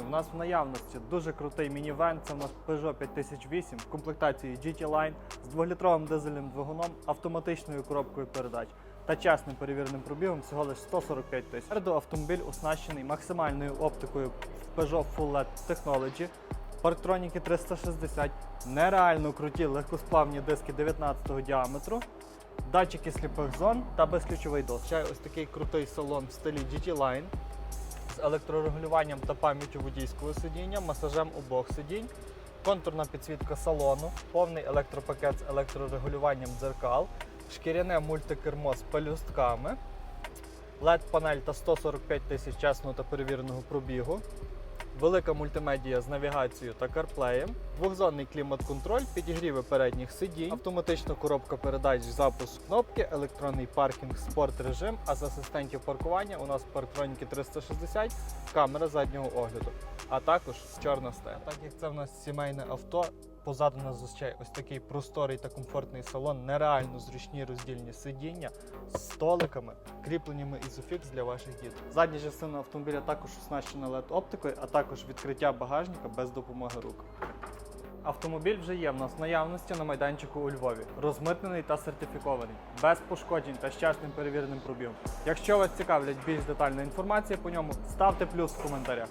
У нас в наявності дуже крутий мінівен. Це у нас Peugeot 5008 в комплектації GT Line з 2-літровим дизельним двигуном, автоматичною коробкою передач та чесним перевіреним пробігом всього лише 145 тисяч. Спереду автомобіль оснащений максимальною оптикою Peugeot Full LED Technology, парктроніки 360, нереально круті легкосплавні диски 19 діаметру, датчики сліпих зон та безключовий доступ. Ще ось такий крутий салон в стилі GT Line електрорегулюванням та пам'яттю водійського сидіння, масажем обох сидінь, контурна підсвітка салону, повний електропакет з електрорегулюванням дзеркал, шкіряне мультикермо з пелюстками, LED-панель та 145 тисяч чесного та перевіреного пробігу. Велика мультимедія з навігацією та CarPlay, двохзонний клімат-контроль, підігріви передніх сидінь, автоматична коробка передач, запуск кнопки, електронний паркінг, спорт режим, а з асистентів паркування у нас парктроніки 360, камера заднього огляду, а також чорна стеля. Так як це в нас сімейне авто, позаду нас зустрічає ось такий просторий та комфортний салон, нереально зручні роздільні сидіння з столиками, кріпленнями ізофікс для ваших дітей. Задня частина автомобіля також оснащена LED-оптикою, а також відкриття багажника без допомоги рук. Автомобіль вже є в нас в наявності на майданчику у Львові, розмитнений та сертифікований, без пошкоджень та з чесним перевіреним пробігом. Якщо вас цікавлять більш детальна інформація по ньому, ставте плюс в коментарях.